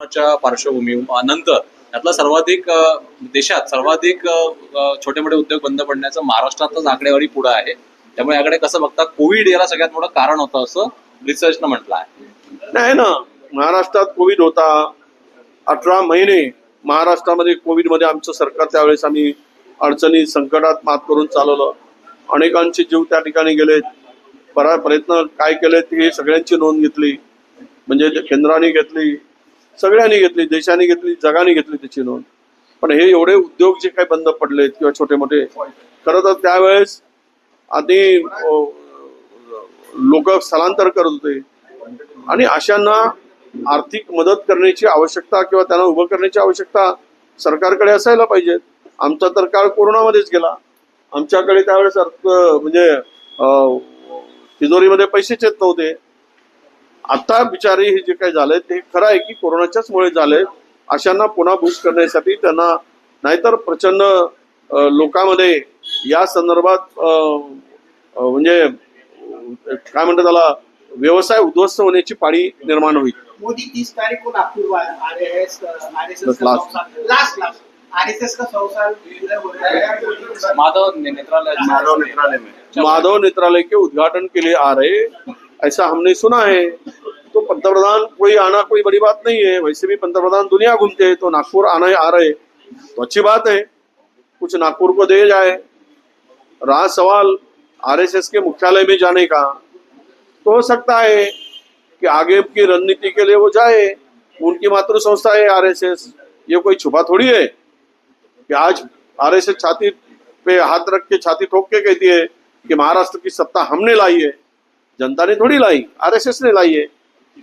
कोरोनाच्या पार्श्वभूमीनंतर त्यातला सर्वाधिक देशात सर्वाधिक छोटे मोठे उद्योग बंद पडण्याचं महाराष्ट्रातच आकडेवारी पुढे आहे. त्यामुळे याकडे कसं बघता कोविड याला सगळ्यात मोठं कारण होतं असं रिसर्चनं म्हटलं आहे. नाही ना महाराष्ट्रात कोविड होता. अठरा महिने महाराष्ट्रामध्ये कोविडमध्ये आमचं सरकार त्यावेळेस आम्ही अडचणी संकटात मात करून चालवलं. अनेकांचे जीव त्या ठिकाणी गेलेत. बरा प्रयत्न काय केलेत हे सगळ्यांची नोंद घेतली. म्हणजे केंद्राने घेतली. सगळ्यांनी घेतली देशाने घेतली जगाने घेतली त्याची नोंद. पण हे एवढे उद्योग जे काही बंद पडलेत किंवा छोटे मोठे खरं तर त्यावेळेस आधी लोक स्थलांतर करत होते. आणि अशांना आर्थिक मदत करण्याची आवश्यकता किंवा त्यांना उभं करण्याची आवश्यकता सरकारकडे असायला पाहिजे. आमचा तर काळ कोरोनामध्येच गेला. आमच्याकडे त्यावेळेस अर्थ म्हणजे तिजोरीमध्ये पैसेच येत नव्हते. आता बिचारे हे जे काही झालंय ते खरं आहे की कोरोनाच्याच मुळे झालंय. अशांना पुन्हा बूस्ट करण्यासाठी त्यांना नाहीतर प्रचंड लोकांमध्ये या संदर्भात म्हणजे काय म्हणतात त्याला व्यवसाय उद्ध्वस्त होण्याची पाळी निर्माण होईल. मोदी तीस तारीख को नागपुर माधव नेत्रालय माधव नेत्रालय. में माधव नेत्रालय के उद्घाटन के लिए आ रहे ऐसा हमने सुना है। तो पंतप्रधान कोई आना कोई बड़ी बात नहीं है। वैसे भी पंतप्रधान दुनिया घूमते हैं तो नागपुर आना आ रहे तो अच्छी बात है। कुछ नागपुर को दे जाए। रहा सवाल आरएसएस के मुख्यालय में जाने का। तो हो सकता है कि आगे की रणनीति के लिए वो जाए। उनकी मातृ संस्था है आरएसएस। ये कोई छुपा थोड़ी है कि आज आरएसएस छाती पे हाथ रख के, छाती ठोक के कहती है कि महाराष्ट्र की सत्ता हमने लाई है। जनता ने थोड़ी लाई आरएसएस ने लाई है।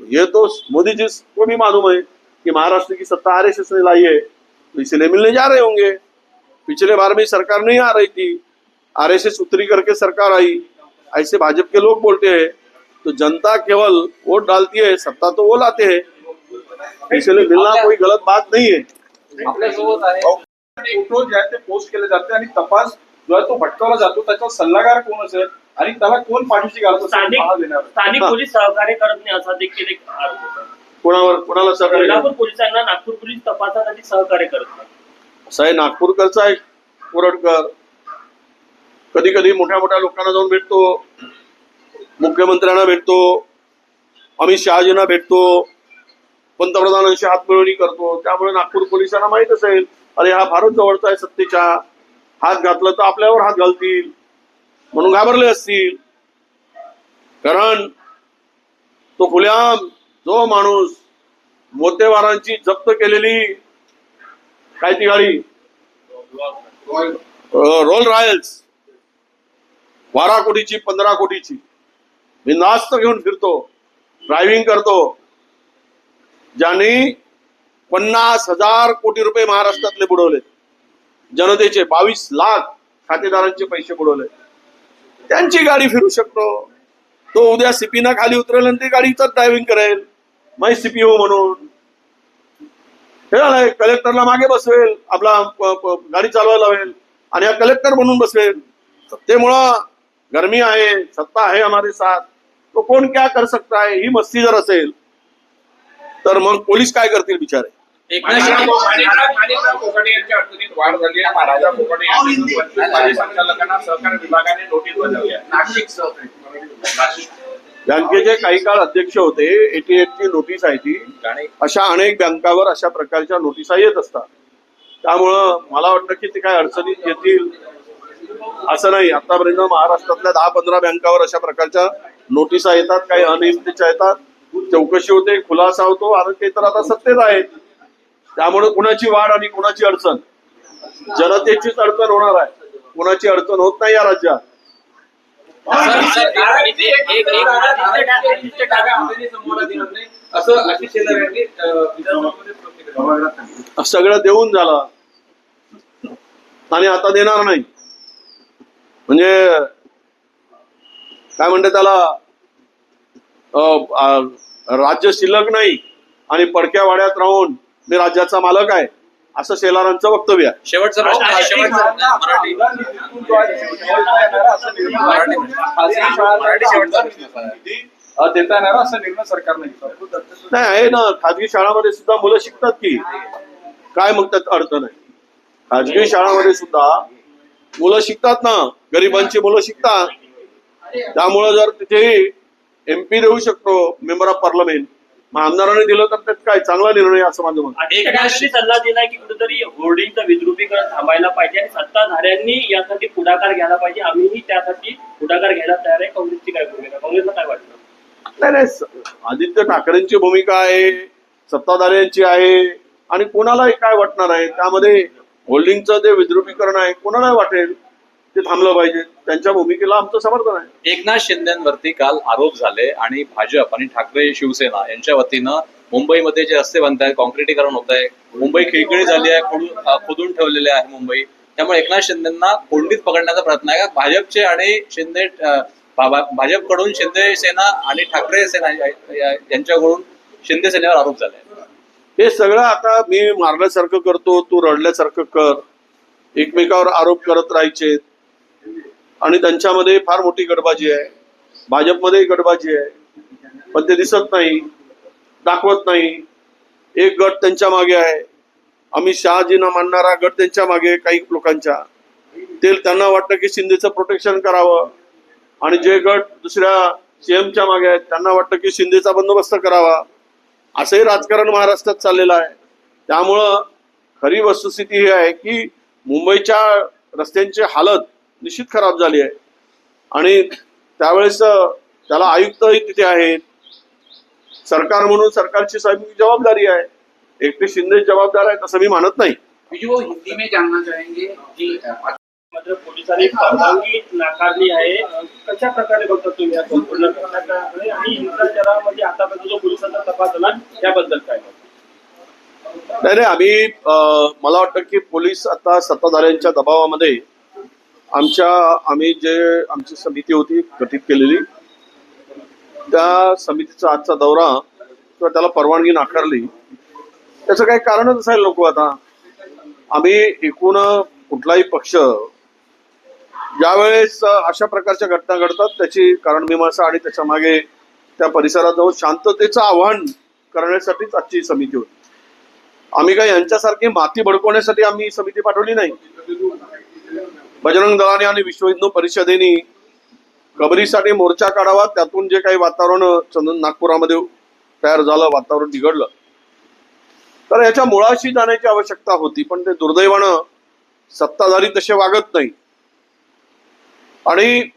ये तो मोदी जी को भी मालूम है कि महाराष्ट्र की सत्ता आरएसएस ने लाई है तो इसलिए मिलने जा रहे होंगे। पिछले बार में सरकार नहीं आ रही थी आरएसएस उतरी करके सरकार आई ऐसे भाजपा के लोग बोलते हैं तो जनता केवल वोट डालती है सत्ता तो वो लाते हैं। इसलिए मिलना कोई गलत बात नहीं है। आहे जे ते पोस्ट केले जाते आणि तपास जो आहे तो भटकावला जातो त्याचा सल्लागार कोण असेल? आणि त्याला कोण पाठीशी घालत स्थानिक स्थानिक. पोलीस सहकार्य करत नाही असा देखील एक आरोप होता. कोणावर कोणाला सहकार्य कोल्हापूर पोलिसांना नागपूर पोलीस तपासासाठी सहकार्य करत नाही. असं आहे नागपूरकरचा एक कोरडकर. कधी कधी मोठ्या मोठ्या लोकांना जाऊन भेटतो. मुख्यमंत्र्यांना भेटतो. अमित शहाजींना भेटतो. पंतप्रधानांशी हातमिळवणी करतो. त्यामुळे नागपूर पोलिसांना माहीत असेल अरे हा फारच जवळचा आहे सत्तेच्या. हात घातलं तर आपल्यावर हात घालतील. म्हणून घाबरले असतील. कारण तो खुल्याम जो माणूस मोतेवारांची जप्त केलेली काय ती गाडी? रोल रॉयल्स बारा कोटीची पंधरा कोटीची. मी नास्त घेऊन फिरतो ड्रायव्हिंग करतो. ज्यांनी पन्नास हजार कोटी रुपये महाराष्ट्रातले बुडवले. जनतेचे बावीस लाख खातेदारांचे पैसे बुडवले. त्यांची गाडी फिरू शकतो. तो उद्या सिपीना खाली उतरेल आणि ती गाडीच ड्रायव्हिंग करेल. मै सीपी म्हणून. हे झालंय कलेक्टरला मागे बसवेल आपला गाडी चालवायला लावेल आणि हा कलेक्टर म्हणून बसवेल. सत्तेमुळं गरमी आहे सत्ता आहे हमारे साथ. तो कोण क्या कर सकता है ही मस्ती जर असेल तर मग पोलीस काय करतील बिचारे? बँकेचे काही काळ अध्यक्ष होते. एटी ची नोटीस आहे ती. अशा अनेक बँकावर अशा प्रकारच्या नोटिसा येत असतात. त्यामुळं मला वाटतं की ते काय अडचणीत येतील असं नाही. आतापर्यंत महाराष्ट्रातल्या दहा पंधरा बँकावर अशा प्रकारच्या नोटिसा येतात. काही अनियमितच्या येतात. चौकशी होते खुलासा होतो. आणि ते तर आता सत्तेत आहेत. त्यामुळे कुणाची वाढ आणि कुणाची अडचण? जनतेचीच अडचण होणार आहे. कुणाची अडचण होत नाही या राज्यात. सगळं देऊन झालं. आणि आता देणार नाही. म्हणजे काय म्हणते त्याला? अं, राज्य शिल्लक नाही आणि पडक्या वाड्यात राहून मी राज्याचा मालक आहे. असं शेलारांचं वक्तव्य आहे. शेवटचा प्रश्न हा आहे. शेवटचा आहे. मराठी. आहे. देता येणार असं निर्णय सरकारने घेतला. नाही आहे ना. खाजगी शाळांमध्ये सुद्धा मुलं शिकतात की. काय मग त्यात अर्थ नाही खाजगी शाळांमध्ये सुद्धा मुलं शिकतात ना. गरिबांची मुलं शिकतात. त्यामुळं जर तिथे एमपी देऊ शकतो मेंबर ऑफ पार्लमेंट मग आमदारांनी दिलं तर त्यात काय चांगला निर्णय असं माझं मत सगळ्यांनी सल्ला दिलाय की कुठेतरी होर्डिंगचं विद्रुपीकरण थांबायला पाहिजे आणि सत्ताधाऱ्यांनी यासाठी पुढाकार घ्यायला पाहिजे. आम्हीही त्यासाठी पुढाकार घ्यायला तयार आहे. काँग्रेसची काय भूमिका काँग्रेसला काय वाटतं? नाही नाही आदित्य ठाकरेंची भूमिका आहे सत्ताधाऱ्यांची आहे आणि कोणालाही काय वाटणार आहे? त्यामध्ये होल्डिंगचं जे विद्रुपीकरण आहे कोणालाही वाटेल? ते थांबलं पाहिजे. त्यांच्या भूमिकेला आमचं समर्थन आहे. एकनाथ शिंदेवरती काल आरोप झाले आणि भाजप आणि ठाकरे शिवसेना यांच्या वतीनं मुंबईमध्ये जे रस्ते बनत आहेत कॉन्क्रिटीकरण होत आहे मुंबई खिळखिळी झाली आहे खोदून ठेवलेले आहे मुंबई. त्यामुळे एकनाथ शिंदेना कोंडीत पकडण्याचा प्रयत्न आहे का? भाजपचे आणि शिंदे भाजपकडून शिंदे सेना आणि ठाकरे सेना यांच्याकडून शिंदे सेनेवर आरोप झाले हे सगळं आता मी मारल्यासारखं करतो तू रडल्यासारखं कर. एकमेकावर आरोप करत राहायचे आणि त्यांच्यामध्ये फार मोठी गडबाजी आहे. भाजपमध्ये गडबाजी आहे. पण ते दिसत नाही दाखवत नाही. एक गट त्यांच्या मागे आहे. अमित शहाजींना मानणारा गट त्यांच्या मागे काही लोकांच्या. ते त्यांना वाटतं की शिंदेचं प्रोटेक्शन करावं. आणि जे गट दुसऱ्या सीएमच्या मागे आहेत त्यांना वाटतं की शिंदेचा बंदोबस्त करावा. असंही राजकारण महाराष्ट्रात चाललेलं आहे. त्यामुळं खरी वस्तुस्थिती ही आहे की मुंबईच्या रस्त्यांची हालत निश्चित खराब झाली आहे. आणि त्यावेळेस त्याला आयुक्तही तिथे आहेत. सरकार म्हणून सरकारची जबाबदारी आहे. एकटे शिंदे जबाबदार आहेत असं मी मानत नाही. बीजू वो हिंदी में जानना चाहेंगे कि मात्र पोलिसांनी परवानगी नाकारली आहे. कशा प्रकारे बघता तुम्ही या संपूर्ण घटनाक्रमाकडे आणि हिंसाचारामध्ये आतापर्यंत जो पोलिसांचा तपास झाला त्याबद्दल काय? नाही नाही आम्ही मला वाटतं की पोलीस आता सत्ताधाऱ्यांच्या दबावामध्ये आमच्या आम्ही जे आमची समिती होती गठीत केलेली त्या समितीचा आजचा दौरा किंवा त्याला परवानगी नाकारली त्याचं काही कारणच असायला नको आता. आम्ही एकूण कुठलाही पक्ष ज्यावेळेस अशा प्रकारच्या घटना घडतात त्याची कारणमीमांसा आणि त्याच्यामागे त्या परिसरात जाऊन शांततेचं आव्हान करण्यासाठीच आजची समिती होती. आम्ही काय यांच्यासारखी माती भडकवण्यासाठी आम्ही समिती पाठवली नाही? बजरंग दलाने आणि विश्व हिंदू परिषदेने कबरीसाठी मोर्चा काढावा त्यातून जे काही वातावरण चंदन नागपुरामध्ये तयार झालं वातावरण बिघडलं. तर याच्या मुळाशी जाण्याची आवश्यकता होती पण ते दुर्दैवानं सत्ताधारी तसे वागत नाही. आणि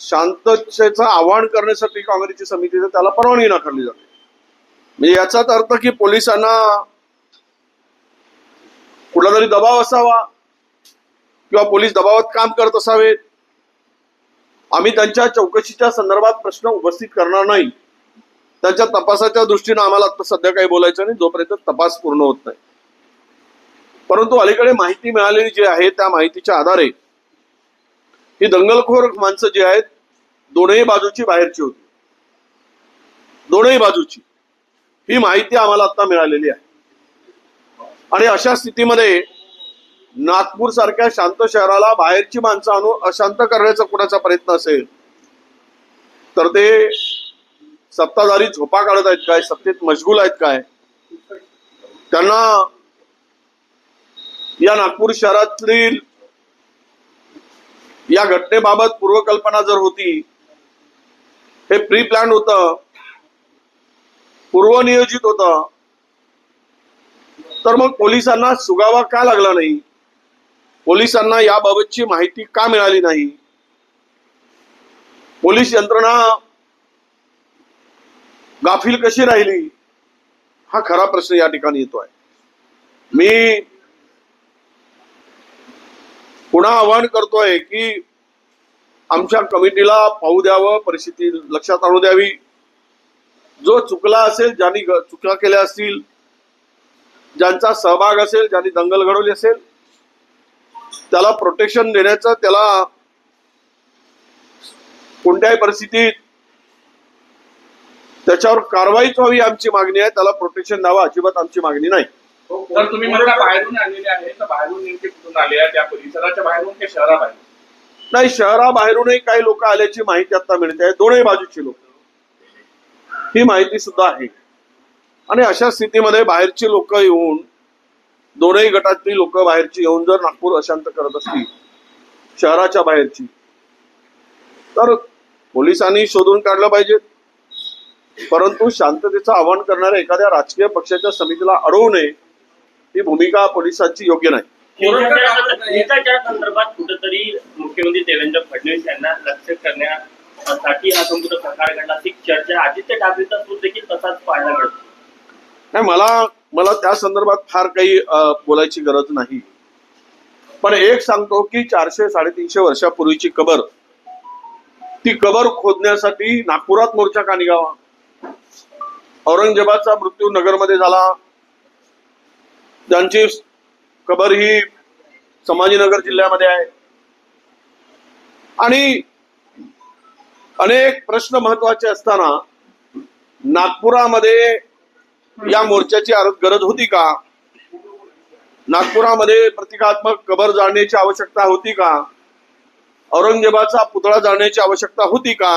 शांततेचं आवाहन करण्यासाठी काँग्रेसची समिती त्याला परवानगी नाकारली जाते. म्हणजे याचाच अर्थ की पोलिसांना कुठला तरी दबाव असावा किंवा पोलीस दबावात काम करत असावेत आम्ही त्यांच्या चौकशीच्या संदर्भात प्रश्न उपस्थित करणार नाही. त्यांच्या तपासाच्या दृष्टीनं आम्हाला आता सध्या काही बोलायचं नाही जोपर्यंत तपास पूर्ण होत नाही. परंतु अलीकडे माहिती मिळालेली जी आहे त्या माहितीच्या आधारे ही दंगलखोर माणसं जी आहेत दोनही बाजूची बाहेरची होती. दोनही बाजूची. ही माहिती आम्हाला आता मिळालेली आहे. आणि अशा स्थितीमध्ये नागपूर सारख्या शांत शहराला बाहेरची माणसं आणून अशांत करण्याचा कुणाचा प्रयत्न असेल? तर ते सत्ताधारी झोपा काढत आहेत काय? सत्तेत मशगूल आहेत काय? त्यांना या नागपूर शहरातील या घटनेबाबत पूर्वकल्पना जर होती हे प्री प्लॅन होत पूर्वनियोजित होत तर मग पोलिसांना सुगावा का लागला नाही? पोलिसांना याबाबतची माहिती का मिळाली नाही? पोलीस यंत्रणा गाफील कशी राहिली? हा खरा प्रश्न या ठिकाणी येतोय. मी पुन्हा आवाहन करतोय की आमच्या कमिटीला पाहू द्यावं परिस्थिती लक्षात आणू द्यावी. जो चुकला असेल ज्यांनी चुका केल्या असतील ज्यांचा सहभाग असेल ज्यांनी दंगल घडवली असेल त्याला प्रोटेक्शन देण्याचं त्याला कोणत्याही परिस्थितीत त्याच्यावर कारवाईच व्हावी आमची मागणी आहे त्याला प्रोटेक्शन द्यावं अजिबात आमची मागणी नाही. तर तुम्ही म्हणता बाहेरून आलेले आहे तर बाहेरून नेमके कुठून आले आहे त्या परिसराच्या बाहेरून की शहराबाहेर नाही शहराबाहेरूनही काही लोक आल्याची माहिती आता मिळते. आहे दोनही बाजूची लोक. ही माहिती सुद्धा आहे. आणि अशा स्थितीमध्ये बाहेरची लोक येऊन दोनही गटातली लोक बाहेरची येऊन जर नागपूर अशांत करत असतील शहराच्या बाहेरची तर पोलिसांनी शोधून काढलं पाहिजे. परंतु शांततेचं आवाहन करणाऱ्या एखाद्या राजकीय पक्षाच्या समितीला अडवू नये ही भूमिका पोलिसांची योग्य नाही. संदर्भात कुठेतरी मुख्यमंत्री देवेंद्र फडणवीस यांना लक्ष करण्यासाठी हा संपूर्ण प्रकार घडला. ती चर्चा आदित्य ठाकरेचा सूर देखील तसाच पाहायला मिळतो. नाही मला मला त्या संदर्भात फार काही बोलायची गरज नाही. पण एक सांगतो की चारशे साडेतीनशे वर्षापूर्वीची कबर ती कबर खोदण्यासाठी नागपुरात मोर्चा का निघावा? औरंगजेबाचा मृत्यू नगरमध्ये झाला. त्यांची कबर ही संभाजीनगर जिल्ह्यामध्ये आहे. आणि अनेक प्रश्न महत्त्वाचे असताना नागपुरामध्ये या मोर्चाची गरज होती का? नागपुरामध्ये प्रतिकात्मक कबर जाळण्याची आवश्यकता होती का? औरंगजेबाचा पुतळा जाळण्याची आवश्यकता होती का?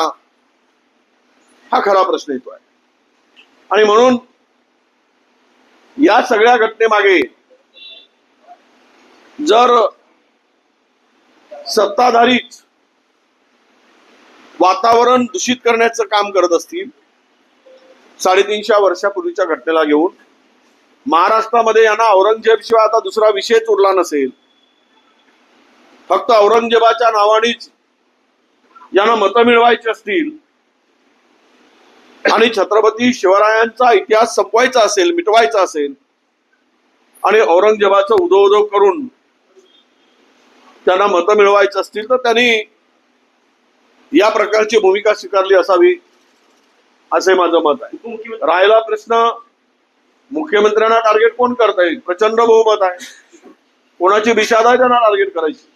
हा खरा प्रश्न येतो आहे. आणि म्हणून या सगळ्या घटनेमागे जर सत्ताधारीच वातावरण दूषित करण्याचं काम करत असतील साडेतीनशे वर्षापूर्वीच्या घटनेला घेऊन महाराष्ट्रामध्ये यांना औरंगजेब शिवाय आता दुसरा विषयच उरला नसेल. फक्त औरंगजेबाच्या नावानेच यांना मतं मिळवायची असतील आणि छत्रपती शिवरायांचा इतिहास संपवायचा असेल मिटवायचा असेल आणि औरंगजेबाचं उदो उदो करून त्यांना मतं मिळवायचं असतील तर त्यांनी या प्रकारची भूमिका स्वीकारली असावी. असे माझं मत आहे. राहिला प्रश्न मुख्यमंत्र्यांना टार्गेट कोण करता येईल? प्रचंड बहुमत आहे. कोणाची विषाद आहे त्यांना टार्गेट करायची.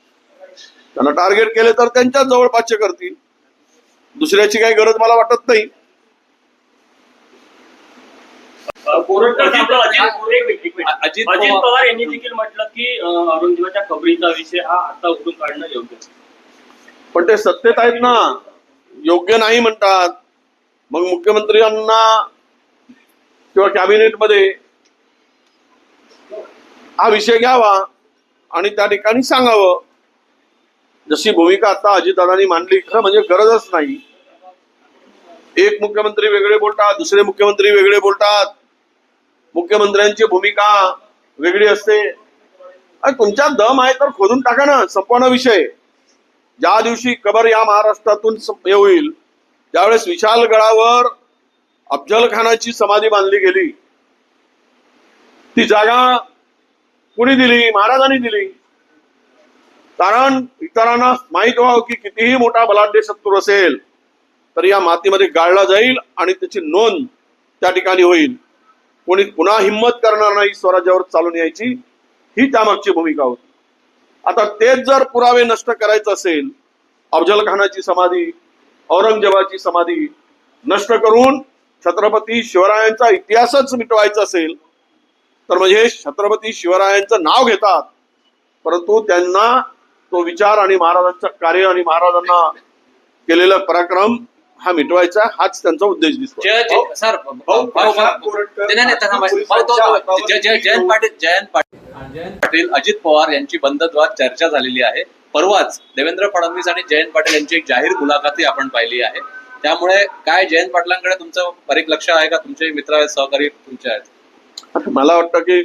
त्यांना टार्गेट केले तर त्यांच्याच जवळपासचे करतील. दुसऱ्याची काही गरज मला वाटत नाही. अजित पवार- यांनी देखील म्हटलं की अं, औरंगजेबाच्या खबरीचा विषय हा आता उठून काढणं योग्य. पण ते सत्तेत आहेत ना. योग्य नाही म्हणतात. मग मुख्यमंत्र्यांना किंवा कॅबिनेटमध्ये हा विषय घ्यावा आणि त्या ठिकाणी सांगावं. जशी भूमिका आता अजितदादांनी मांडली खरं म्हणजे गरजच नाही. एक मुख्यमंत्री वेगळे बोलतात दुसरे मुख्यमंत्री वेगळे बोलतात. मुख्यमंत्र्यांची भूमिका वेगळी असते. आणि दम आहे तर खोदून टाका ना संपवणं विषय. ज्या दिवशी कबर या महाराष्ट्रातून हे होईल ज्यावेळेस विशाल गडावर अफजल खानाची समाधी बांधली गेली ती जागा कुणी दिली? महाराजांनी दिली. कारण इतरांना माहीत व्हावं की कितीही मोठा बलाढ्य शत्रू असेल तर या मातीमध्ये गाळला जाईल आणि त्याची नोंद त्या ठिकाणी होईल. कोणी पुन्हा हिंमत करणार नाही स्वराज्यावर चालून यायची ही त्यामागची भूमिका होती. आता तेच जर पुरावे नष्ट करायचं असेल अफजल खानाची समाधी औरंगजेबाची समाधी नष्ट करून छत्रपती शिवरायांचा इतिहासच मिटवायचा असेल तर म्हणजे छत्रपती शिवरायांचं नाव घेतात. परंतु त्यांना तो विचार आणि महाराजांचं कार्य आणि महाराजांना केलेला पराक्रम हा मिटवायचा हाच त्यांचा उद्देश दिसतो जयंत पाटील जयंत पाटील. जयंत पाटील अजित पवार यांची बंधद्वार चर्चा झालेली आहे. परवाच देवेंद्र फडणवीस आणि जयंत पाटील यांची एक जाहीर मुलाखती आपण पाहिली आहे. त्यामुळे काय जयंत पाटलांकडे तुमचं बारीक लक्ष आहे का? तुमचे मित्र आहेत सहकारी तुमचे आहेत? मला वाटतं की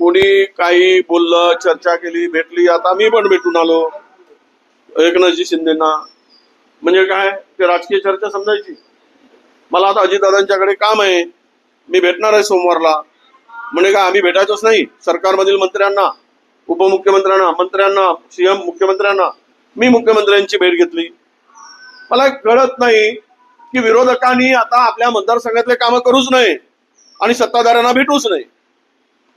कोणी काही बोललं चर्चा केली भेटली आता मी पण भेटून आलो. एकनाथजी शिंदेना. म्हणजे काय? ते राजकीय चर्चा समजायची. मला आता अजितदादांच्याकडे काम आहे. मी भेटणार आहे सोमवारला. म्हणजे काय आम्ही भेटायचोच नाही. सरकारमधील मंत्र्यांना. उपमुख्यमंत्र्यांना मंत्र्यांना सीएम मुख्यमंत्र्यांना मी मुख्यमंत्र्यांची भेट घेतली. मला कळत नाही की विरोधकांनी आता आपल्या मतदारसंघातले कामं करूच नये आणि सत्ताधाऱ्यांना भेटूच नाही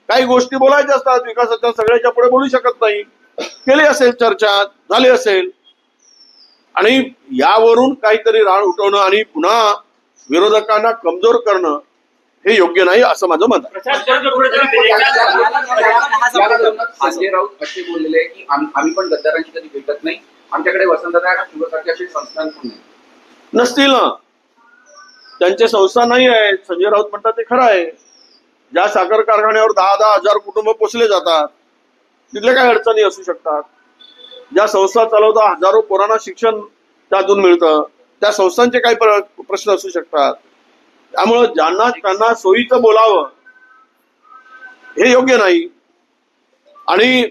काही गोष्टी बोलायच्या असतात विकासाच्या सगळ्याच्या पुढे बोलू शकत नाही. केली असेल चर्चा झाली असेल. आणि यावरून काहीतरी राळ उठवणं आणि पुन्हा विरोधकांना कमजोर करणं हे योग्य नाही असं माझं मत संजय राऊत असे बोललेले की आम- आम्ही पण गद्दारांशी कधी भेटत नाही आमच्याकडे वसंतदादा संस्थान पण नसतील ना त्यांचे संस्था नाही आहे संजय राऊत म्हणतात ते खरं आहे ज्या साखर कारखान्यावर दहा दहा हजार कुटुंब पोचले जातात तिथले काय अडचणी असू शकतात ज्या संस्था चालवता हजारो पोरांना शिक्षण त्यातून मिळतं त्या संस्थांचे काही प्र- प्रश्न असू शकतात त्यामुळं ज्यांना त्यांना सोयीचं बोलावं हे योग्य नाही. आणि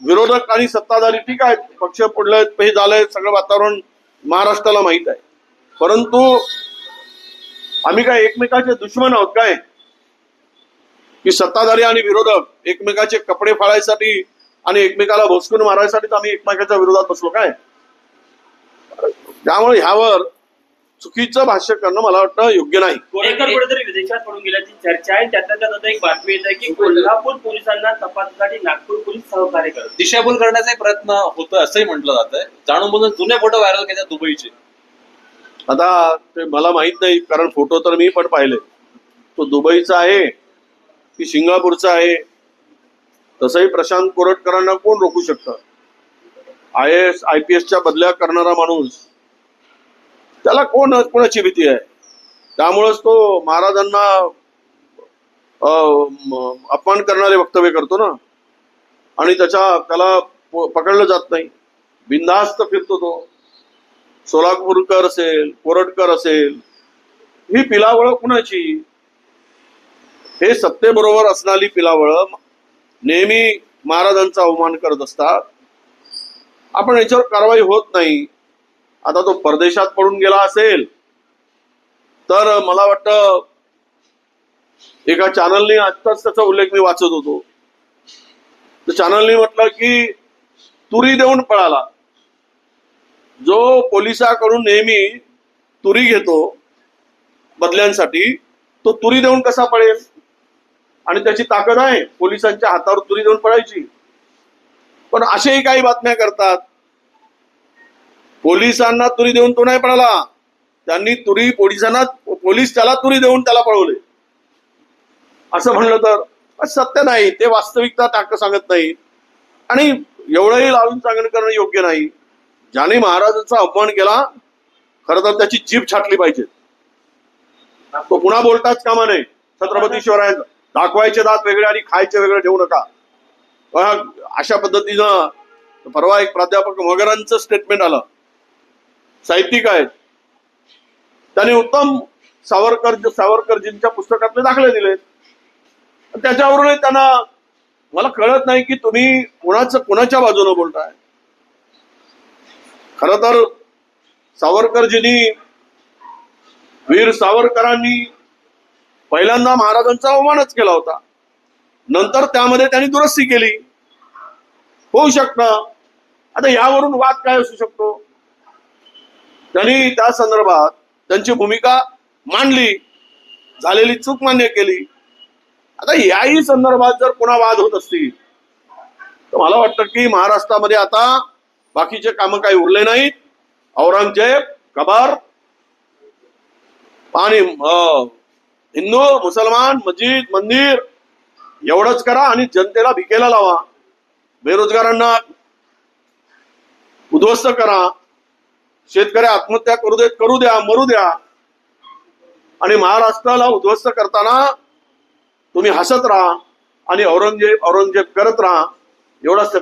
विरोधक आणि सत्ताधारी ठीक आहे पक्ष पडले हे झालंय सगळं वातावरण महाराष्ट्राला माहीत आहे. परंतु आम्ही काय एकमेकाचे दुश्मन आहोत काय? की सत्ताधारी आणि विरोधक एकमेकाचे कपडे फाळायसाठी आणि एकमेकाला भोसकून मारायसाठी आम्ही एकमेकाच्या विरोधात बसलो काय? त्यामुळे ह्यावर चुकीचं भाष्य करणं मला वाटतं योग्य नाही. कुठेतरी विदेशात पडून गेल्याची चर्चा आहे. त्यातल्या त्यात आता एक बातमी येत आहे की कोल्हापूर पोलिसांना तपासासाठी नागपूर पोलीस सहकार्य करत दिशाभूल करण्याचा प्रयत्न होतोय असंही म्हटलं जात आहे जाणून बुजून जुने फोटो व्हायरल केले दुबईचे. आता ते मला माहीत नाही कारण फोटो तर मी पण पाहिले. तो दुबईचा आहे की सिंगापूरचा आहे? तसंही प्रशांत कोरटकरांना कोण रोखू शकतं? आय एस आय पी एसच्या बदल्या करणारा माणूस त्याला कोण कोणाची भीती आहे? त्यामुळेच तो महाराजांना अं, अपमान करणारे वक्तव्य करतो ना. आणि त्याच्या त्याला पकडलं जात नाही. बिनधास्त फिरतो तो. सोलापूरकर असेल कोरटकर असेल ही पिलावळ कुणाची? हे सत्तेबरोबर असणारी पिलावळ नेहमी महाराजांचा अवमान करत असतात. आपण याच्यावर कारवाई होत नाही. आता तो परदेशात पडून गेला असेल तर मला वाटतं एका चॅनलनी आत्ताच त्याचा उल्लेख मी वाचत होतो. तर चॅनलनी म्हटलं की तुरी देऊन पळाला. जो पोलिसाकडून नेहमी तुरी घेतो बदल्यांसाठी तो तुरी देऊन कसा पळेल? आणि त्याची ताकद आहे पोलिसांच्या हातावर तुरी देऊन पळायची. पण असेही काही बातम्या करतात पोलिसांना तुरी देऊन तो नाही पळाला. त्यांनी तुरी पोलिसांना पोलीस त्याला तुरी देऊन त्याला पळवले. असं म्हणलं तर सत्य नाही. ते वास्तविकता टाक सांगत नाही आणि एवढंही लावून सांगणं करणं योग्य नाही. ज्याने महाराजांचा अपमान केला खर तर त्याची जीभ छाटली पाहिजे. तो पुन्हा बोलताच कामा नये. छत्रपती शिवरायांचा दाखवायचे दात वेगळे आणि खायचे वेगळे ठेवू नका. अशा पद्धतीनं परवा एक प्राध्यापक वगैरांचं स्टेटमेंट आलं. साहित्यिक आहेत. त्यांनी उत्तम सावरकर सावरकरजींच्या पुस्तकातले दाखले दिले. त्याच्यावरूनही त्यांना मला कळत नाही की तुम्ही कोणाचं कोणाच्या बाजूने बोलताय. खर तर सावरकरजींनी वीर सावरकरांनी पहिल्यांदा महाराजांचा अवमानच केला होता. नंतर त्यामध्ये त्यांनी दुरुस्ती केली. होऊ शकतं. आता यावरून वाद काय असू शकतो? त्यांनी त्या संदर्भात त्यांची भूमिका मांडली झालेली चूक मान्य केली. आता याही संदर्भात जर पुन्हा वाद होत असतील तर मला वाटतं की महाराष्ट्रामध्ये आता बाकीचे कामं काही उरले नाहीत. औरंगजेब कबार आणि हिंदू मुसलमान मस्जिद मंदिर एवढंच करा आणि जनतेला भिकेला लावा. बेरोजगारांना उद्ध्वस्त करा. शेतकरी आत्महत्या करू देत करू द्या मरू द्या. आणि महाराष्ट्राला उद्ध्वस्त करताना तुम्ही हसत राहा आणि औरंगजेब औरंगजेब करत राहा. एवढाच त्याचा